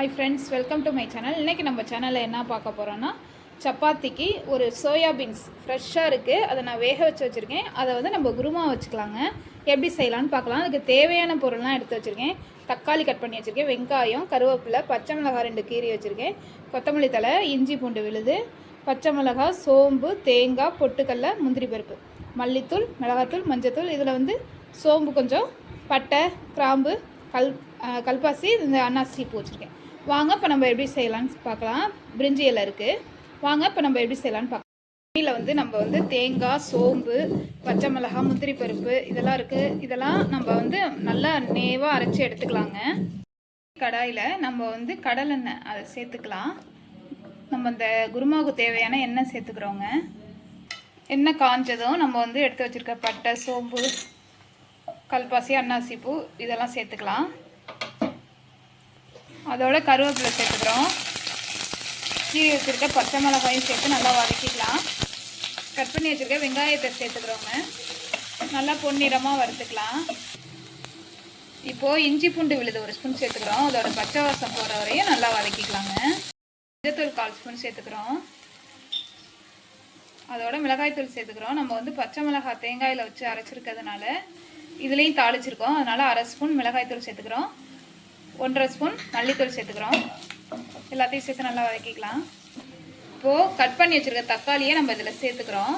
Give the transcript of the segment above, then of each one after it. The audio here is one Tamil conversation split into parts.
Hi friends welcome to my channel இன்றைக்கி நம்ம சேனலில் என்ன பார்க்க போகிறோன்னா சப்பாத்திக்கு ஒரு சோயா பீன்ஸ் ஃப்ரெஷ்ஷாக இருக்குது அதை நான் வேக வச்சு வச்சுருக்கேன். அதை வந்து நம்ம குருமா வச்சுக்கலாங்க. எப்படி செய்யலாம்னு பார்க்கலாம். அதுக்கு தேவையான பொருள்லாம் எடுத்து வச்சுருக்கேன். தக்காளி கட் பண்ணி வச்சுருக்கேன். வெங்காயம் கருவேப்பிலை பச்சை மிளகாய் ரெண்டு கீரி வச்சுருக்கேன். கொத்தமல்லி தழை இஞ்சி பூண்டு விழுது பச்சை மிளகாய் சோம்பு தேங்காய் பொட்டுக்கடலை முந்திரி பருப்பு. மல்லித்தூள் மிளகாத்தூள் மஞ்சத்தூள் இதில் வந்து சோம்பு கொஞ்சம் பட்டை கிராம்பு கல் கல்பாசி இந்த அன்னாசி பூ வச்சுருக்கேன். வாங்க இப்போ நம்ம எப்படி செய்யலான்னு பார்க்கலாம். பிரிஞ்சி இலை இருக்குது வாங்க இப்போ நம்ம எப்படி செய்யலாம்னு பார்க்கலாம். கீழே வந்து நம்ம வந்து தேங்காய் சோம்பு பச்சை மிளகாய் முந்திரி பருப்பு இதெல்லாம் இருக்குது இதெல்லாம் நம்ம வந்து நல்லா நேவாக அரைச்சி எடுத்துக்கலாங்க. கடாயில் நம்ம வந்து கடலெண்ணெய் அதை சேர்த்துக்கலாம். நம்ம இந்த குருமாவுக்கு தேவையான எண்ணெய் சேர்த்துக்கிறோங்க. எண்ணெய் காஞ்சதும் நம்ம வந்து எடுத்து வச்சுருக்க பட்டை சோம்பு கல்பாசி அன்னாசி பூ இதெல்லாம் சேர்த்துக்கலாம். அதோட கருவேப்பிலை சேர்த்துக்கிறோம். கீழே வச்சுருக்க பச்சை மிளகாயும் சேர்த்து நல்லா வதக்கிக்கலாம். கட் பண்ணி வச்சுருக்க வெங்காயத்தை சேர்த்துக்கிறோங்க. நல்லா பொன்னிறமாக வறுத்துக்கலாம். இப்போது இஞ்சி பூண்டு விழுது ஒரு ஸ்பூன் சேர்த்துக்கிறோம். அதோட பச்சை வாசம் போகிற வரையும் நல்லா வதக்கிக்கலாங்க. மஞ்சத்தூள் கால் ஸ்பூன் சேர்த்துக்கிறோம். அதோட மிளகாய்த்தூள் சேர்த்துக்கிறோம். நம்ம வந்து பச்சை மிளகாய் தேங்காயில் வச்சு அரைச்சிருக்கிறதுனால இதுலேயும் தாளிச்சிருக்கோம். அதனால் அரை ஸ்பூன் மிளகாய்த்தூள் சேர்த்துக்கிறோம். ஒன்றரை ஸ்பூன் மல்லித்தூள் சேர்த்துக்கிறோம். எல்லாத்தையும் சேர்த்து நல்லா வதக்கிக்கலாம். இப்போது கட் பண்ணி வச்சுருக்க தக்காளியை நம்ம இதில் சேர்த்துக்கிறோம்.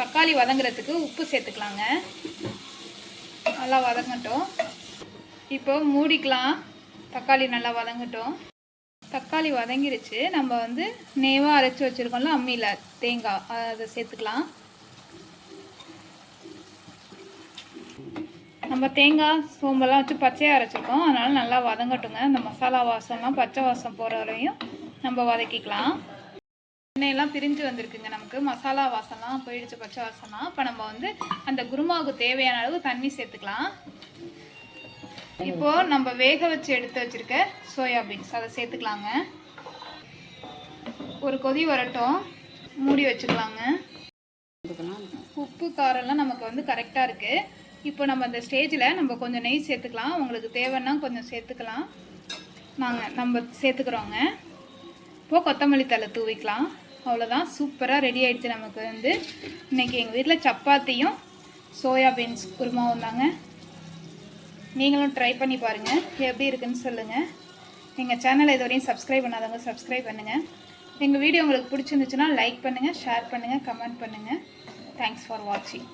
தக்காளி வதங்குறதுக்கு உப்பு சேர்த்துக்கலாங்க. நல்லா வதங்கட்டும். இப்போ மூடிக்கலாம். தக்காளி நல்லா வதங்கட்டும். தக்காளி வதங்கிருச்சு. நம்ம வந்து நேவாக அரைச்சி வச்சுருக்கோம்ல அம்மியில் தேங்காய் அதை சேர்த்துக்கலாம். நம்ம தேங்காய் சோம்பெல்லாம் வச்சு பச்சையாக அரைச்சிருக்கோம். அதனால் நல்லா வதங்கட்டுங்க. இந்த மசாலா வாசம்லாம் பச்சை வாசம் போகிற வரையும் நம்ம வதக்கிக்கலாம். எண்ணெயெல்லாம் பிரிஞ்சு வந்திருக்குங்க நமக்கு. மசாலா வாசம்லாம் போயிடுச்சு பச்சை வாசம்லாம். இப்போ நம்ம வந்து அந்த குருமாவுக்கு தேவையான அளவு தண்ணி சேர்த்துக்கலாம். இப்போது நம்ம வேக வச்சு எடுத்து வச்சிருக்க சோயா பீன்ஸ் அதை சேர்த்துக்கலாங்க. ஒரு கொதி வரட்டும். மூடி வச்சுக்கலாங்க. உப்பு காரம்லாம் நமக்கு வந்து கரெக்டாக இருக்குது இப்போ நம்ம அந்த ஸ்டேஜில் நம்ம கொஞ்சம் நெய் சேர்த்துக்கலாம். உங்களுக்கு தேவைன்னா கொஞ்சம் சேர்த்துக்கலாம். நாங்கள் நம்ம சேர்த்துக்கிறோங்க. இப்போது கொத்தமல்லி தழை தூவிக்கலாம். அவ்வளோதான் சூப்பராக ரெடி ஆகிடுச்சு நமக்கு வந்து. இன்றைக்கி எங்கள் வீட்டில் சப்பாத்தியும் சோயா பீன்ஸ் குருமாவும் தாங்க. நீங்களும் ட்ரை பண்ணி பாருங்கள் எப்படி இருக்குன்னு சொல்லுங்கள் எங்கள் சேனலை இதுவரையும் சப்ஸ்கிரைப் பண்ணாதவங்க சப்ஸ்கிரைப் பண்ணுங்கள் எங்கள் வீடியோ உங்களுக்கு பிடிச்சிருந்துச்சுன்னா லைக் பண்ணுங்கள் ஷேர் பண்ணுங்கள் கமெண்ட் பண்ணுங்கள் தேங்க்ஸ் ஃபார் வாட்சிங்